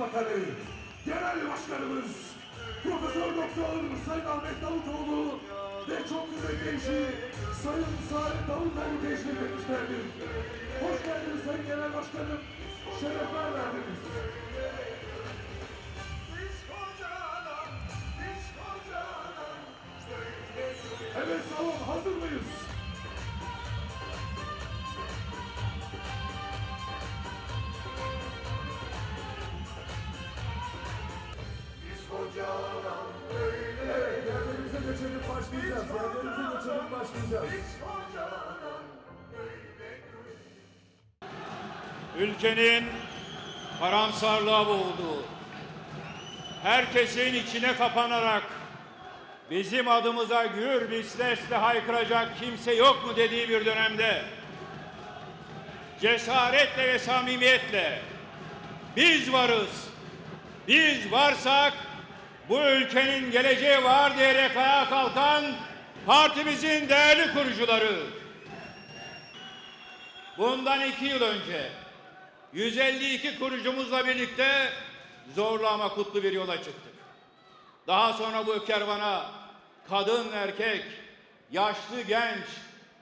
Başbakanı, Genel Başkanımız, Profesör Doktor Sayın Ahmet Davutoğlu ve çok kıymetli eşi Sayın Saadet Davutoğlu teşrif etmişlerdir. Hoş geldiniz Sayın Genel Başkanım, şerefler verdiniz. Ülkenin karamsarlığa boğulduğu, herkesin içine kapanarak bizim adımıza gür bir sesle haykıracak kimse yok mu dediği bir dönemde cesaretle ve samimiyetle biz varız, biz varsak bu ülkenin geleceği var diyerek ayağa kalkan partimizin değerli kurucuları, Bundan iki yıl önce 152 kurucumuzla birlikte zorlu ama kutlu bir yola çıktık. Daha sonra bu kervana kadın, erkek, yaşlı, genç,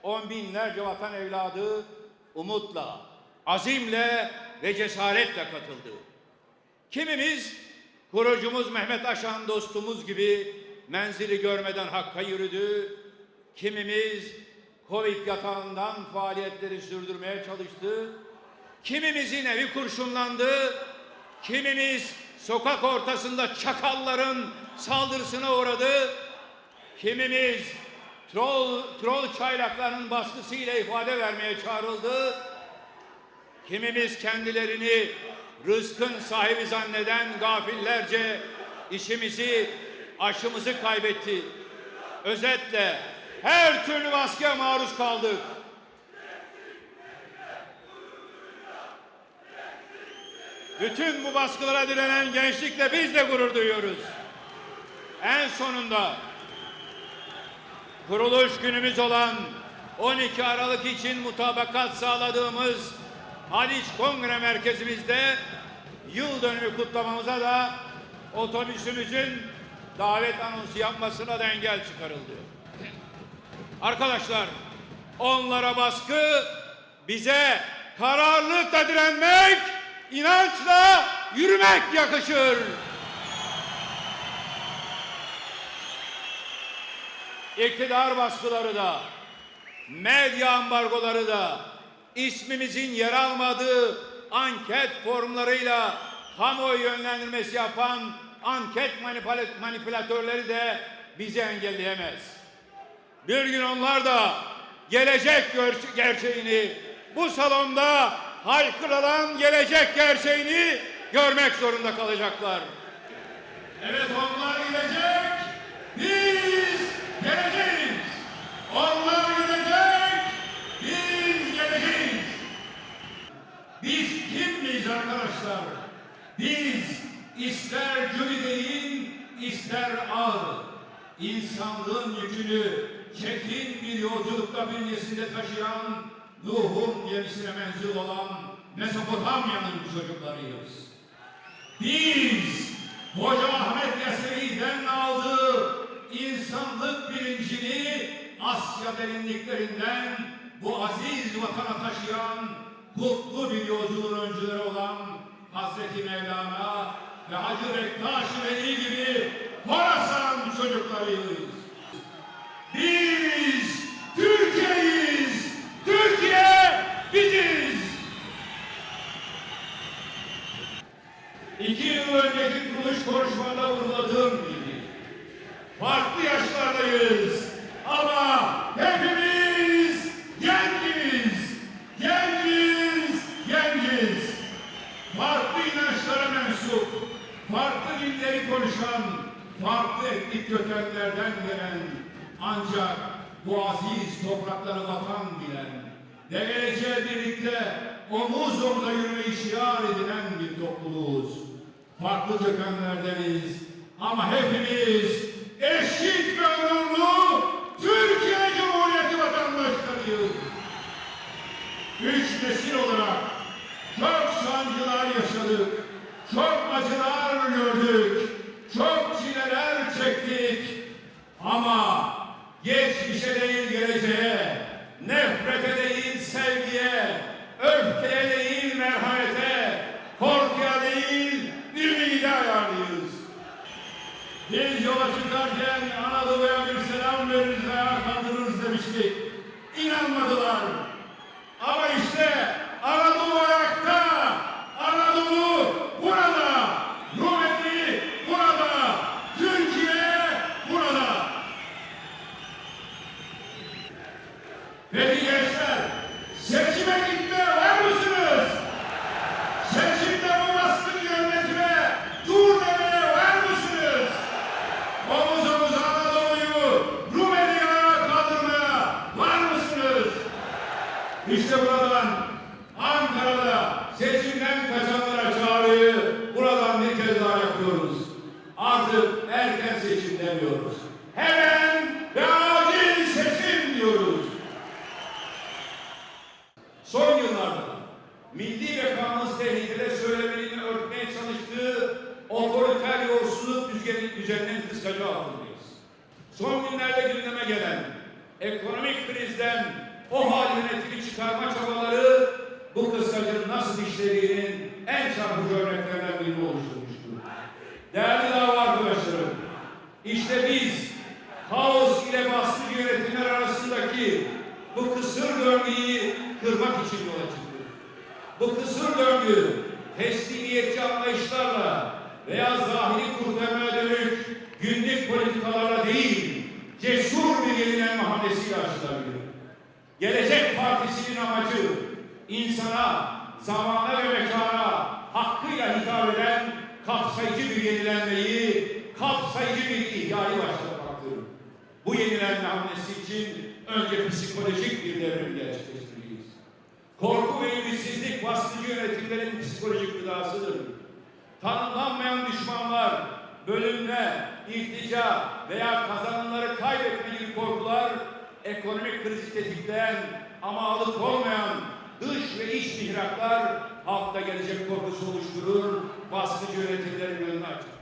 on binlerce vatan evladı umutla, azimle ve cesaretle katıldı. Kimimiz kurucumuz Mehmet Aşan dostumuz gibi menzili görmeden Hakk'a yürüdü. Kimimiz Covid yatağından faaliyetleri sürdürmeye çalıştı. Kimimizin evi kurşunlandı. Kimimiz sokak ortasında çakalların saldırısına uğradı. Kimimiz troll, troll çaylaklarının baskısıyla ifade vermeye çağrıldı. Kimimiz kendilerini rızkın sahibi zanneden gafillerce işimizi, aşımızı kaybetti. Özetle her türlü baskıya maruz kaldık. Bütün bu baskılara direnen gençlikle biz de gurur duyuyoruz. En sonunda kuruluş günümüz olan 12 Aralık için mutabakat sağladığımız Haliç Kongre Merkezimizde yıl dönümü kutlamamıza da otobüsümüzün davet anonsu yapmasına da engel çıkarıldı. Arkadaşlar onlara baskı bize kararlılıkla direnmek, inançla yürümek yakışır. İktidar baskıları da, medya ambargoları da, ismimizin yer almadığı anket formlarıyla kamuoyu yönlendirmesi yapan anket manipüla- manipülatörleri de bizi engelleyemez. Bir gün onlar da gelecek gerçeğini bu salonda haykırılan gelecek gerçeğini görmek zorunda kalacaklar. Evet onlar İnsanlığın yükünü çetin bir yolculukta bünyesinde taşıyan Nuh'un gemisine menzil olan Mesopotamya'nın çocuklarıyız. Biz Hoca Ahmet Yesevi'den aldığı insanlık bilincini Asya derinliklerinden bu aziz vatana taşıyan kutlu bir yolculuğun öncüleri olan Hazreti Mevlana ve Hacı Bektaş Veli gibi Horasan çocuklarıyız. Biz Türkiye'yiz. Türkiye biziz. İki yıl önceki kuruluş konuşmada vurguladığım gibi farklı yaşlardayız kökenlerden gelen ancak bu aziz toprakları vatan bilen ve geleceğe birlikte omuz omuza yürümeyi şiar edinen bir topluluğuz. Farklı kökenlerdeniz ama hepimiz Ama geçmişe değil geleceğe, nefrete değil sevgiye, öfkeye değil merhamete, korkuya değil ümide ayarlıyız. Biz yola çıkarken Anadolu'ya bir selam veririz veya kandırırız demiştik. İnanmadılar. Ama işte Anadolu erken seçim demiyoruz. Hemen ve acil seçim diyoruz. Son yıllarda milli bekamız tehlikede söylemlerini örtmeye çalıştığı otoriter yolsuzluk düzeni, düzeninin kısaca altındayız. Son günlerde gündeme gelen ekonomik krizden o hal yönetimi çıkarma çabaları bu kısacın nasıl işlediğinin en çarpıcı örneklerinden birini oluşturmuştur. Değerli dava arkadaşlarım, işte biz kaos ile baskı yönetimler arasındaki bu kısır döngüyü kırmak için yola çıktık. Bu kısır döngü teslimiyetçi anlayışlarla veya zahiri kurtarmaya dönük günlük politikalarla değil, cesur bir yenilenme hamlesiyle aşılabilir. Gelecek Partisi'nin amacı insana, zamana ve mekana hakkıyla hitap eden kapsayıcı bir yenilenmeyi, kapsayıcı bir ihyayı başlatmaktır. Bu yenilenme hamlesi için önce psikolojik bir devrim gerçekleştireceğiz. Korku ve ümitsizlik baskıcı yönetimlerin psikolojik gıdasıdır. Tanımlanmayan düşmanlar, bölünme, iltica veya kazanımları kaybetme gibi korkular ekonomik krizi tetikleyen ama alıkonmayan dış ve iç mihraklar halkta gelecek korkusu oluşturur, baskıcı yönetimlerin önünü açar.